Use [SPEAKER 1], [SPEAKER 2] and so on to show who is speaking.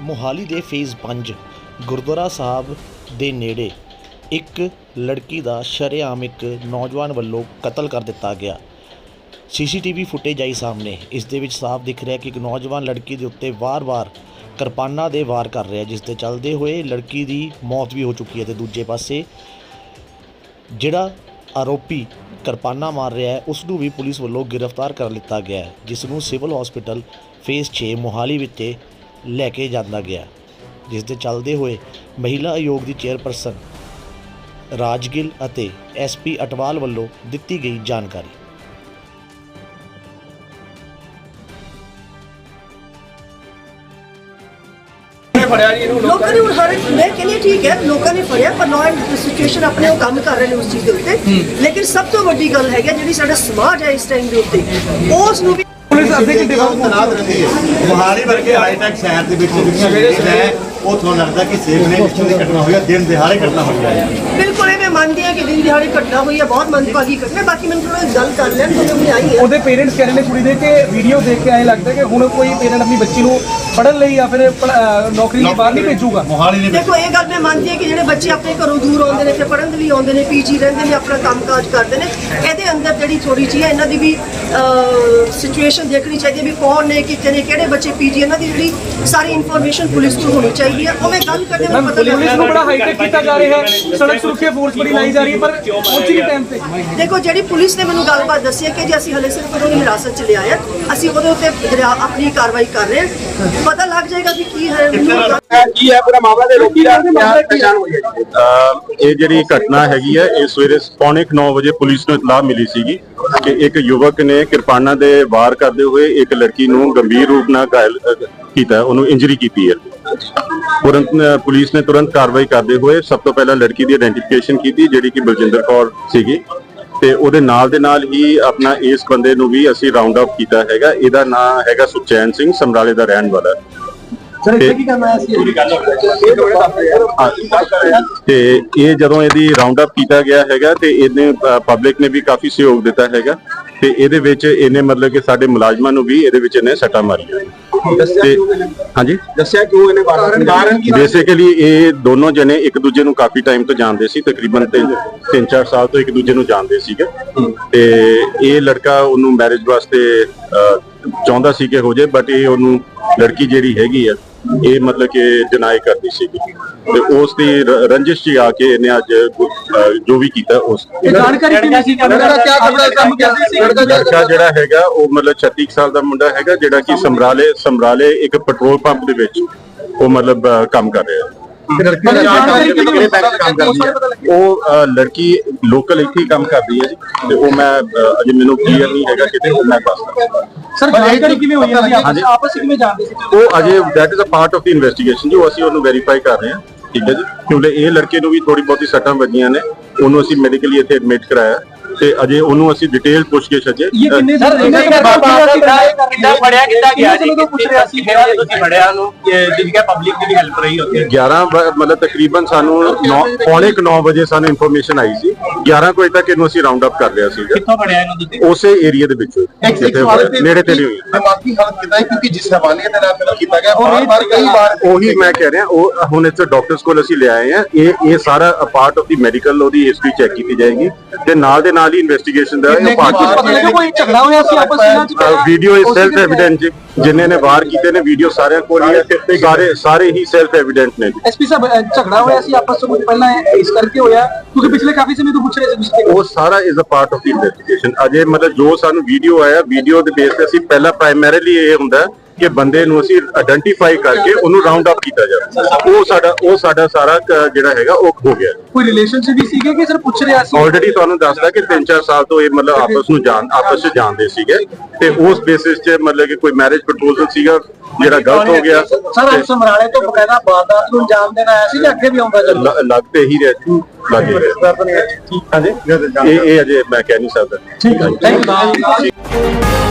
[SPEAKER 1] ਮੋਹਾਲੀ ਦੇ ਫੇਜ਼ 5 ਗੁਰਦੁਆਰਾ ਸਾਹਿਬ ਦੇ ਨੇੜੇ ਇੱਕ ਲੜਕੀ ਦਾ ਸ਼ਰੇਆਮ ਇੱਕ ਨੌਜਵਾਨ ਵੱਲੋਂ ਕਤਲ ਕਰ ਦਿੱਤਾ ਗਿਆ। ਸੀਸੀਟੀਵੀ ਫੁਟੇਜ ਆਈ ਸਾਹਮਣੇ। ਇਸ ਦੇ ਵਿੱਚ ਸਾਫ਼ ਦਿਖ ਰਿਹਾ ਕਿ ਇੱਕ ਨੌਜਵਾਨ ਲੜਕੀ ਦੇ ਉੱਤੇ ਵਾਰ-ਵਾਰ ਕਿਰਪਾਨਾਂ ਦੇ ਵਾਰ ਕਰ ਰਿਹਾ ਜਿਸ ਦੇ ਚੱਲਦੇ ਹੋਏ ਲੜਕੀ ਦੀ ਮੌਤ ਵੀ ਹੋ ਚੁੱਕੀ ਹੈ। ਤੇ ਦੂਜੇ ਪਾਸੇ ਜਿਹੜਾ ਆਰੋਪੀ ਕਿਰਪਾਨਾਂ ਮਾਰ ਰਿਹਾ ਹੈ ਉਸ ਨੂੰ ਵੀ ਪੁਲਿਸ ਵੱਲੋਂ ਗ੍ਰਿਫਤਾਰ ਕਰ ਲਿੱਤਾ ਗਿਆ ਹੈ, ਜਿਸ ਨੂੰ ਸਿਵਲ ਹਸਪੀਟਲ ਫੇਜ਼ 6 ਮੋਹਾਲੀ ਵਿੱਚ ਲੈ ਕੇ ਜਾਂਦਾ ਗਿਆ ਜਿਸ ਦੇ ਚੱਲਦੇ ਹੋਏ ਮਹਿਲਾ ਆਯੋਗ ਦੀ ਚੇਅਰਪਰਸਨ ਰਾਜਗਿਲ ਅਤੇ ਐਸਪੀ ਅਟਵਾਲ ਵੱਲੋਂ ਦਿੱਤੀ ਗਈ ਜਾਣਕਾਰੀ।
[SPEAKER 2] ਲੋਕਾਂ ਨੇ ਹੁਣ ਹਰ ਮੈਂ ਕਹਿੰਦੀ ਹਾਂ ਠੀਕ ਹੈ ਲੋਕਾਂ ਨੇ ਫੜਿਆ ਪਰ ਲਾਅ ਐਂਡ ਸਿਚੁਏਸ਼ਨ ਆਪਣੇ ਉਹ ਕੰਮ ਕਰ ਰਹੇ ਨੇ ਉਸ ਚੀਜ਼ ਦੇ ਉੱਤੇ। ਲੇਕਿਨ ਸਭ ਤੋਂ ਵੱਡੀ ਗੱਲ ਹੈਗੀ ਜਿਹੜੀ ਸਾਡਾ ਸਮਾਜ ਹੈ ਇਸ ਟਾਈਮ ਦੇ ਉੱਤੇ ਉਸ ਨੂੰ ਵੀ
[SPEAKER 3] ਪੁਲਿਸ ਅੱਧੇ ਘੰਟੇ ਬਾਅਦ ਤਨਾਤ ਰਹਿੰਦੀ ਹੈ ਮੋਹਾਲੀ ਵਰਗੇ ਹਾਈਟੈਕ ਸ਼ਹਿਰ ਦੇ ਵਿੱਚ ਜਿਹੜੇ ਹੈ ਉਹ ਤੁਹਾਨੂੰ ਲੱਗਦਾ ਕਿ ਸੇਫ ਨੇ ਪਿੱਛੋਂ ਦੀ ਘਟਨਾ ਹੋਈ ਹੈ ਦਿਨ ਦਿਹਾੜੇ ਘਟਨਾ ਹੋਈ ਹੈ
[SPEAKER 2] ਬਿਲਕੁਲ ਇਹ ਮੈਂ ਮੰਨਦੀ ਹਾਂ ਕਿ ਦਿਨ ਦਿਹਾੜੀ ਘਟਨਾ ਹੋਈ ਹੈ ਬਹੁਤ ਮੰਦਭਾਗੀ ਘਟਨਾ ਬਾਕੀ ਮੈਨੂੰ ਥੋੜਾ ਗੱਲ ਕਰ ਲੈਣ ਤੋਂ ਮੈਂ ਆਈ ਹੈ।
[SPEAKER 4] ਉਹਦੇ ਪੇਰੈਂਟਸ ਕਹਿ ਰਹੇ ਨੇ ਕੁੜੀ ਦੇ ਕਿ ਵੀਡੀਓ ਦੇਖ ਕੇ ਐਂ ਲੱਗਦਾ ਕਿ ਹੁਣ ਕੋਈ ਪੇਰੈਂਟ ਆਪਣੀ ਬੱਚੀ ਨੂੰ ਪੜ੍ਹਨ ਲਈ ਜਾਂ ਫਿਰ ਨੌਕਰੀ ਲਈ ਬਾਹਰ ਨਹੀਂ ਭੇਜੂਗਾ।
[SPEAKER 3] ਮੋਹਾਲੀ ਵਿੱਚ
[SPEAKER 2] ਦੇਖੋ ਇਹ ਗੱਲ ਮੈਂ ਮੰਨਦੀ ਹਾਂ ਕਿ ਜਿਹੜੇ ਬੱਚੇ ਆਪਣੇ ਘਰੋਂ ਦੂਰ ਆਉਂਦੇ ਨੇ ਤੇ ਪੜ੍ਹਨ ਦੇ ਲਈ ਆਉਂਦੇ ਨੇ ਪੀਜੀ ਰਹਿੰਦੇ ਨੇ ਆਪਣਾ ਕੰਮਕਾਜ ਕਰਦੇ ਨੇ ਇਹਦੇ ਅੰਦਰ ਜਿਹੜੀ ਥੋੜੀ ਜਿਹੀ ਹੈ ਇਹਨਾਂ ਦੀ ਵੀ ਸਿਚੁਏਸ਼ਨ ਦੇਖਣੀ ਚਾਹੀਦੀ ਵੀ ਕੌਣ ਨੇ ਕਿੱਥੇ ਨੇ ਕਿਹੜੇ ਬੱਚੇ ਪੀਜੀ ਇਹਨਾਂ ਦੀ ਜਿਹੜੀ ਸਾਰੀ ਇਨਫੋਰਮੇਸ਼ਨ ਪੁਲਿਸ ਤੋਂ ਹੋਣੀ ਚਾਹੀਦੀ ਹੈ ਉਹ ਮੈਂ ਗੱਲ ਕਰਦੇ
[SPEAKER 4] ਮੈਮ
[SPEAKER 2] ਮੈਨੂੰ ਪਤਾ
[SPEAKER 4] ਪੁਲਿਸ ਨੂੰ ਬੜਾ ਹਾਈਟੈਕ ਕੀਤਾ ਜਾ ਰਿਹਾ ਹੈ। ਸੜਕ ਸੁਰੱਖਿਆ ਫੋਰਸ ਬੜੀ ਲਾਈ ਜਾ ਰਹੀ ਹੈ ਪਰ ਪਹੁੰਚੀ ਨਹੀਂ ਟਾਈਮ ਤੇ।
[SPEAKER 2] ਦੇਖੋ ਜਿਹੜੀ ਪੁਲਿਸ ਨੇ ਮੈਨੂੰ ਗੱਲਬਾਤ ਦੱਸੀ ਹੈ ਕਿ ਜੀ ਅਸੀਂ ਹਲੇ ਸਿਰਫ ਉਹਨੂੰ ਹਿਰਾਸਤ ਚ ਲਿਆ ਹੈ ਅਸੀਂ ਉਹਦੇ ਉੱਤੇ ਆਪਣੀ ਕਾਰਵਾਈ ਕਰ ਰਹੇ ਹਾਂ। ਪਤਾ ਲੱਗ ਜਾਏਗਾ ਕਿ ਕੀ ਹੈ ਮੈਨੂੰ
[SPEAKER 4] ਕੀ ਹੈ ਪੂਰਾ ਮਾਮਲਾ ਦੇ ਰੋਕੀ ਦਾ ਪਛਾਣ ਹੋਈ ਹੈ
[SPEAKER 5] ਅਹ ਇਹ ਜਿਹੜੀ ਘਟਨਾ ਹੈਗੀ ਹੈ ਇਹ ਸਵੇਰੇ ਪੌਣੇ 9 ਵਜੇ ਪੁਲਿਸ ਨੂੰ ਇਤਲਾਹ ਮਿਲੀ ਸੀਗੀ ਕਿ ਇੱਕ ਯੁਵਕ ਨੇ ਕਿਰਪਾਨਾਂ ਦੇ ਵਾਰ ਕਰਦੇ ਹੋਏ ਇੱਕ ਲੜਕੀ ਨੂੰ ਗੰਭੀਰ ਰੂਪ ਨਾਲ ਘਾਇਲ ਅਹ, ਕੀਤਾ ਉਹਨੂੰ ਇੰਜਰੀ ਕੀਤੀ ਹੈ। ਤੁਰੰਤ ਪੁਲਿਸ ਨੇ ਤੁਰੰਤ ਕਾਰਵਾਈ ਕਰਦੇ ਹੋਏ ਸਭ ਤੋਂ ਪਹਿਲਾਂ ਲੜਕੀ ਦੀ ਆਇਡੈਂਟੀਫਿਕੇਸ਼ਨ ਕੀਤੀ ਜਿਹੜੀ ਕਿ ਬਲਜਿੰਦਰ ਕੌਰ ਸੀਗੀ। ਤੇ ਉਹਦੇ ਨਾਲ ਦੇ ਨਾਲ ਹੀ ਆਪਣਾ ਇਸ ਬੰਦੇ ਨੂੰ ਵੀ ਅਸੀਂ ਰਾਉਂਡ ਅਪ ਕੀਤਾ ਹੈਗਾ। ਇਹਦਾ ਨਾਮ ਹੈਗਾ ਸੁਖਚੈਨ ਸਿੰਘ ਸਮਰਾਲੇ ਦਾ ਰਹਿਣ ਵਾਲਾ।
[SPEAKER 4] ਸਰ ਇੱਥੇ ਕੀ ਕਰਨਾ
[SPEAKER 5] ਤੇ ਇਹ ਜਦੋਂ ਇਹਦੀ ਰਾਉਂਡ ਅਪ ਕੀਤਾ ਗਿਆ ਹੈਗਾ ਤੇ ਇਹਨੇ ਪਬਲਿਕ ਨੇ ਵੀ ਕਾਫੀ ਸਹਿਯੋਗ ਦਿੱਤਾ ਹੈਗਾ। ਤੇ ਇਹਦੇ ਵਿੱਚ ਇਹਨੇ ਮਤਲਬ ਕਿ ਸਾਡੇ ਮੁਲਾਜ਼ਮਾਂ ਨੂੰ ਵੀ ਇਹਦੇ ਵਿੱਚ ਇਹਨੇ ਸੱਟਾਂ ਮਾਰੀਆਂ ਤੇ ਹਾਂਜੀ?
[SPEAKER 4] ਦੱਸਿਆ ਕਿਉਂ ਇਹਨੇ ਕਾਰਨ ਕੀ
[SPEAKER 5] ਬੇਸਿਕਲੀ ਇਹ ਦੋਨੋਂ ਜਣੇ ਇੱਕ ਦੂਜੇ ਨੂੰ ਕਾਫੀ ਟਾਈਮ ਤੋਂ ਜਾਣਦੇ ਸੀ ਤਕਰੀਬਨ 3-4 ਸਾਲ ਤੋਂ ਇੱਕ ਦੂਜੇ ਨੂੰ ਜਾਣਦੇ ਸੀਗੇ। ਤੇ ਇਹ ਲੜਕਾ ਉਹਨੂੰ ਮੈਰਿਜ ਵਾਸਤੇ ਚਾਹੁੰਦਾ ਸੀ ਕਿ ਹੋ ਜਾਏ ਬਟ ਇਹ ਉਹਨੂੰ ਲੜਕੀ ਜਿਹੜੀ ਹੈਗੀ ਆ ਇਹ ਮਤਲਬ ਕਿ ਡਿਨਾਈ ਕਰਦੀ ਸੀਗੀ। ਤੇ ਉਸ ਦੀ ਰੰਜਿਸ਼ ਹੀ ਆ ਕੇ ਇਹਨੇ ਅੱਜ ਜੋ ਵੀ ਕੀਤਾ ਉਸ
[SPEAKER 4] ਜਾਣਕਾਰੀ ਕਿੰਨੀ ਸੀ ਕਰਦਾ ਕੀ ਕਰਦਾ ਕੰਮ ਕਰਦਾ ਸੀ?
[SPEAKER 5] ਲੜਕਾ ਜਿਹੜਾ ਹੈਗਾ ਉਹ ਮਤਲਬ 36 ਕੁ ਸਾਲ ਦਾ ਮੁੰਡਾ ਹੈਗਾ ਜਿਹੜਾ ਕਿ ਸਮਰਾਲੇ ਸਮਰਾਲੇ ਇੱਕ ਪੈਟਰੋਲ ਪੰਪ ਦੇ ਵਿੱਚ ਉਹ ਮਤਲਬ ਕੰਮ ਕਰ ਰਿਹਾ।
[SPEAKER 4] ਜਾਣਕਾਰੀ ਕਿੰਨੀ
[SPEAKER 5] ਕਿਹੜੇ ਬੈਂਕ 'ਚ ਕੰਮ ਕਰਦੀ ਹੈ। ਉਹ ਲੜਕੀ ਲੋਕਲ ਇੱਥੇ ਹੀ ਕੰਮ ਕਰਦੀ ਹੈ ਜੀ ਤੇ ਉਹ ਮੈਂ ਅਜੇ ਮੈਨੂੰ ਕਲੀਅਰ ਨਹੀਂ ਹੈਗਾ ਕਿਤੇ ਉਹ ਮੈਂ ਦੱਸਦਾ
[SPEAKER 4] ਸਰ ਜਾਣਕਾਰੀ ਕਿਵੇਂ ਹੋਈ ਹੈ?
[SPEAKER 5] ਹਾਂਜੀ।
[SPEAKER 4] ਆਪਸ ਵਿੱਚ ਕਿਵੇਂ ਜਾਣਦੇ ਸੀ?
[SPEAKER 5] ਉਹ ਅਜੇ that is a part of the investigation ਜੋ ਅਸੀਂ ਉਹਨੂੰ ਵੈਰੀਫਾਈ ਕਰ ਰਹੇ ਹਾਂ ਠੀਕ ਹੈ ਜੀ। ਕਿਉਂਕਿ ਇਹ ਲੜਕੇ ਨੂੰ ਵੀ ਥੋੜੀ ਬਹੁਤੀ ਸੱਟਾਂ ਵੱਜੀਆਂ ਨੇ ਉਹਨੂੰ ਅਸੀਂ ਮੈਡੀਕਲੀ ਇੱਥੇ ਐਡਮਿਟ ਕਰਾਇਆ। ਤੇ ਅਜੇ ਉਹਨੂੰ ਅਸੀਂ ਡਿਟੇਲ ਪੁੱਛਗਿੱਛ ਅਜੇ।
[SPEAKER 4] ਇਹ ਕਿੰਨੇ
[SPEAKER 6] ਸਰ
[SPEAKER 4] ਦਿਨ
[SPEAKER 6] ਕਿੰਨਾ ਕਿੰਨਾ ਫੜਿਆ ਕਿੱਦਾਂ ਗਿਆ ਜੀ?
[SPEAKER 4] ਤੋਂ ਪੁੱਛ ਰਿਹਾ ਸੀ?
[SPEAKER 6] ਕਿੰਨੇ ਤੁਸੀਂ ਫੜਿਆ ਕੇ ਪਬਲਿਕ ਦੀ ਵੀ ਹੈਲਪ ਰਹੀ ਉੱਥੇ।
[SPEAKER 5] 11 ਵ- ਮਤਲਬ ਤਕਰੀਬਨ ਸਾਨੂੰ ਨੌ- ਪੌਣੇ 9 ਵਜੇ ਸਾਨੂੰ ਇਨਫੋਰਮੇਸ਼ਨ ਆਈ ਸੀ। 11 ਕੁ ਵਜੇ ਤੱਕ ਇਹਨੂੰ ਅਸੀਂ ਰਾਉਂਡ ਅਪ ਕਰ ਲਿਆ ਸੀਗਾ।
[SPEAKER 6] ਕਿੱਥੋਂ ਫੜਿਆ ਇਹਨੂੰ ਤੁਸੀਂ?
[SPEAKER 5] ਉਸੇ ਏਰੀਆ ਦੇ ਵਿੱਚ। ਨੇੜੇ ਤੇੜੇ ਹੋਈ
[SPEAKER 3] ਦਿਮਾਗੀ ਹਾਲਤ ਕਿਦਾਂ ਹੈ? ਕਿਉਂਕਿ ਜਿਸ ਹਵਾਲੇ ਦੇ ਨਾਲ ਕਤਲ ਕੀਤਾ ਗਿਆ ਬਾਰ ਬਾਰ ਕਈ ਵਾਰ
[SPEAKER 5] ਉਹੀ ਮੈਂ ਕਹਿ ਰਿਹਾ ਉਹ ਹੁਣ ਇੱਥੇ ਡਾਕਟਰਸ ਕੋਲ ਅਸੀਂ ਲਿਆਏ ਆ ਇਹ ਇਹ ਸਾਰਾ ਪਾਰਟ ਆਫ ਦੀ ਮੈਡੀਕਲ ਉਹਦੀ ਹਿਸਟਰੀ ਚੈੱਕ ਕੀਤੀ ਜਾਏਗੀ। ਤੇ ਨਾਲ ਦੇ ਨਾਲ ਹੀ ਇਨਵੈਸਟੀਗੇਸ਼ਨ ਦਾ ਇਹ
[SPEAKER 4] ਪਤਾ
[SPEAKER 5] ਪਾਰਟ
[SPEAKER 4] ਲੱਗਾ ਕੋਈ ਝਗੜਾ ਹੋਇਆ ਸੀ ਆਪਸ ਵਿੱਚ?
[SPEAKER 5] ਵੀਡੀਓ ਇਸ ਸੈਲਫ ਐਵੀਡੈਂਟ ਜਿਨ੍ਹਾਂ ਨੇ ਵਾਰ ਕੀਤੇ ਨੇ ਵੀਡੀਓ ਸਾਰਿਆਂ ਕੋਲ ਹੀ ਹੈ। ਸਾਰੇ ਸਾਰੇ ਹੀ ਸੈਲਫ ਐਵੀਡੈਂਟ ਨੇ
[SPEAKER 4] ਐਸਪੀ ਸਾਹਿਬ ਝਗੜਾ ਹੋਇਆ ਸੀ ਆਪਸ ਵਿੱਚ ਪਹਿਲਾਂ ਇਸ ਕਰਕੇ ਹੋਇਆ? ਕਿਉਂਕਿ ਪਿਛਲੇ ਕਾਫੀ ਸਮੇਂ ਤੋਂ ਪੁੱਛ ਰਹੇ ਸੀ ਤੁਸੀਂ
[SPEAKER 5] ਉਹ ਸਾਰਾ is a part of the investigation ਅਜੇ ਮਤਲਬ ਜੋ ਸਾਨੂੰ ਵੀਡੀਓ ਆਇਆ ਵੀਡੀਓ ਦੇ ਬੇਸ ਤੇ ਅਸੀਂ ਪਹਿਲਾਂ ਪ੍ਰਾਇਮਰੀਲੀ ਇਹ ਹੁੰਦਾ ਕਿ ਬੰਦੇ ਨੂੰ ਅਸੀਂ ਆਇਡੈਂਟੀਫਾਈ ਕਰਕੇ ਉਹਨੂੰ ਰਾਉਂਡ ਅਪ ਕੀਤਾ ਜਾਵੇ। ਉਹ ਸਾਡਾ ਉਹ ਸਾਡਾ ਸਾਰਾ ਜਿਹੜਾ ਹੈਗਾ ਉਹ ਹੋ ਗਿਆ।
[SPEAKER 4] ਕੋਈ ਰਿਲੇਸ਼ਨਸ਼ਿਪ ਵੀ ਸੀਗੇ ਕਿ ਸਿਰ ਪੁੱਛ ਰਿਹਾ ਸੀ?
[SPEAKER 5] ਆਲਰੇਡੀ ਤੁਹਾਨੂੰ ਦੱਸਦਾ ਕਿ 3-4 ਸਾਲ ਤੋਂ ਇਹ ਮਤਲਬ ਆਪਸ ਨੂੰ ਜਾਣ ਆਪਸ ਵਿੱਚ ਜਾਣਦੇ ਸੀਗੇ। ਤੇ ਉਸ ਬੇਸਿਸ 'ਤੇ ਮਤਲਬ ਕਿ ਕੋਈ ਮੈਰਿਜ ਪ੍ਰਪੋਜ਼ਲ ਸੀਗਾ ਜਿਹੜਾ ਗਲਤ ਹੋ ਗਿਆ।
[SPEAKER 4] ਸਰ
[SPEAKER 5] ਤੇ
[SPEAKER 4] ਸਮਰਾਲੇ ਤੋਂ ਬਕਾਇਦਾ ਵਾਰਦਾਤ ਨੂੰ ਅੰਜਾਮ ਦੇਣ ਆਇਆ ਸੀ ਜਾਂ ਅੱਗੇ ਵੀ ਆਉਂਦਾ ਚੱਲ
[SPEAKER 5] ਲ- ਲੱਗ ਤੇ ਹੀ ਰਿਹਾ ਲੱਗ ਹੀ ਰਿਹਾ। ਹਾਂਜੀ। ਇਹ ਇਹ ਅਜੇ ਮੈਂ ਕਹਿ ਨਹੀਂ ਸਕਦਾ।
[SPEAKER 4] ਠੀਕ ਹੈ। Thank you